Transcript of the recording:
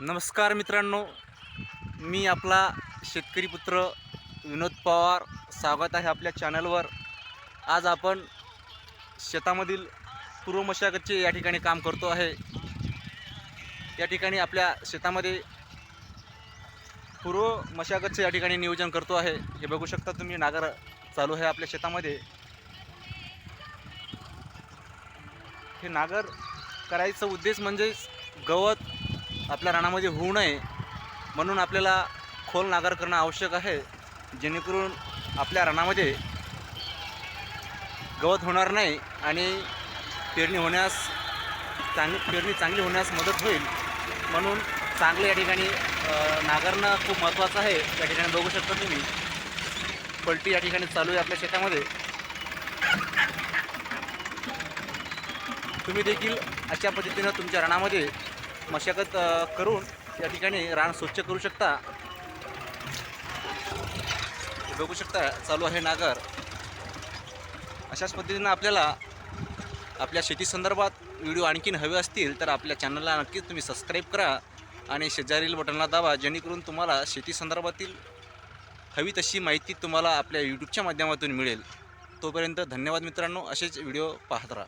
नमस्कार मित्रांनो मी आपला शेतकरी पुत्र विनोद पवार स्वागत आहे आपल्या चॅनलवर. आज आपण शेतामधील पूर्व मशागतचे या ठिकाणी काम करतो आहे. या ठिकाणी आपल्या शेतामध्ये पूर्व मशागतचे या ठिकाणी नियोजन करतो आहे. हे बघू शकता तुम्ही नागर चालू आहे आपल्या शेतामध्ये. हे नागर करायचा उद्देश म्हणजेच गवत आपल्या रानामध्ये होऊ नये म्हणून आपल्याला खोल नागर करणं आवश्यक आहे जेणेकरून आपल्या रानामध्ये गवत होणार नाही आणि पेरणी होण्यास चांगली पेरणी चांगली होण्यास मदत होईल. म्हणून चांगलं या ठिकाणी नागरणं नांगरणं खूप महत्त्वाचं आहे. या ठिकाणी बघू शकता तुम्ही. पलटी या ठिकाणी चालू आहे आपल्या शेतामध्ये. तुम्ही देखील अशा पद्धतीनं तुमच्या रानामध्ये मशागत करून या ठिकाणी रान स्वच्छ करू शकता. बघू शकता चालू आहे नागर. अशाच पद्धतीनं आपल्याला आपल्या शेतीसंदर्भात व्हिडिओ आणखीन हवे असतील तर आपल्या चॅनलला नक्कीच तुम्ही सबस्क्राईब करा आणि शेजारील बटनला दाबा जेणेकरून तुम्हाला शेतीसंदर्भातील हवी तशी माहिती तुम्हाला आपल्या यूट्यूबच्या माध्यमातून मिळेल. तोपर्यंत धन्यवाद मित्रांनो असेच व्हिडिओ पाहत राहा.